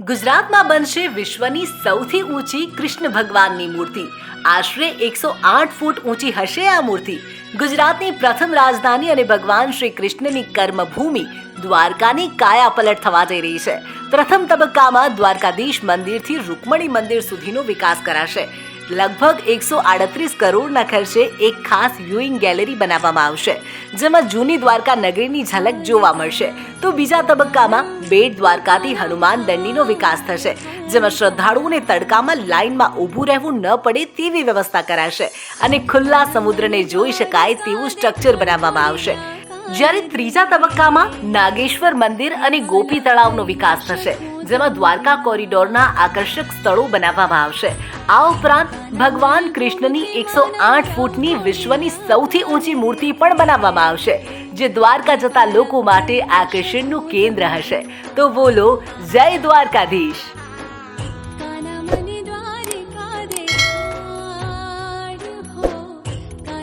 ગુજરાતમાં બનશે વિશ્વની સૌથી ઊંચી કૃષ્ણ ભગવાનની મૂર્તિ. આશરે એકસો આઠ ફૂટ ઊંચી હશે આ મૂર્તિ. ગુજરાતની પ્રથમ રાજધાની અને ભગવાન શ્રી કૃષ્ણની કર્મભૂમિ દ્વારકાની કાયા પલટ થવા જઈ રહી છે. પ્રથમ તબક્કામાં દ્વારકાધીશ મંદિરથી રૂકમણી મંદિર સુધીનો વિકાસ કરાશે. લગભગ એકસો આડત્રીસ કરોડના ખર્ચે એક ખાસ વ્યુઇંગ ગેલેરી બનાવવામાં આવશે, જેમાં જૂની દ્વારકા નગરીની ઝલક જોવા મળશે. તો બીજા તબક્કામાં બેટ દ્વારકાથી હનુમાન દંડીનો વિકાસ થશે, જેમાં શ્રદ્ધાળુઓને તડકામાં લાઇનમાં ઊભું રહેવું ન પડે તેવી વ્યવસ્થા કરાશે અને ખુલ્લા સમુદ્રને જોઈ શકાય તેવું સ્ટ્રક્ચર બનાવવામાં આવશે. જ્યારે ત્રીજા તબક્કામાં નાગેશ્વર મંદિર અને ગોપી તળાવનો વિકાસ થશે જેમાં દ્વારકા કોરિડોરના આકર્ષક સ્થળો બનાવવામાં આવશે. આ ઉપરાંત ભગવાન કૃષ્ણની એકસો આઠ ફૂટની વિશ્વની સૌથી ઊંચી મૂર્તિ પણ બનાવવામાં આવશે, જે દ્વારકા જતા લોકો માટે આકર્ષણનું કેન્દ્ર હશે. તો બોલો, જય દ્વારકાધીશ.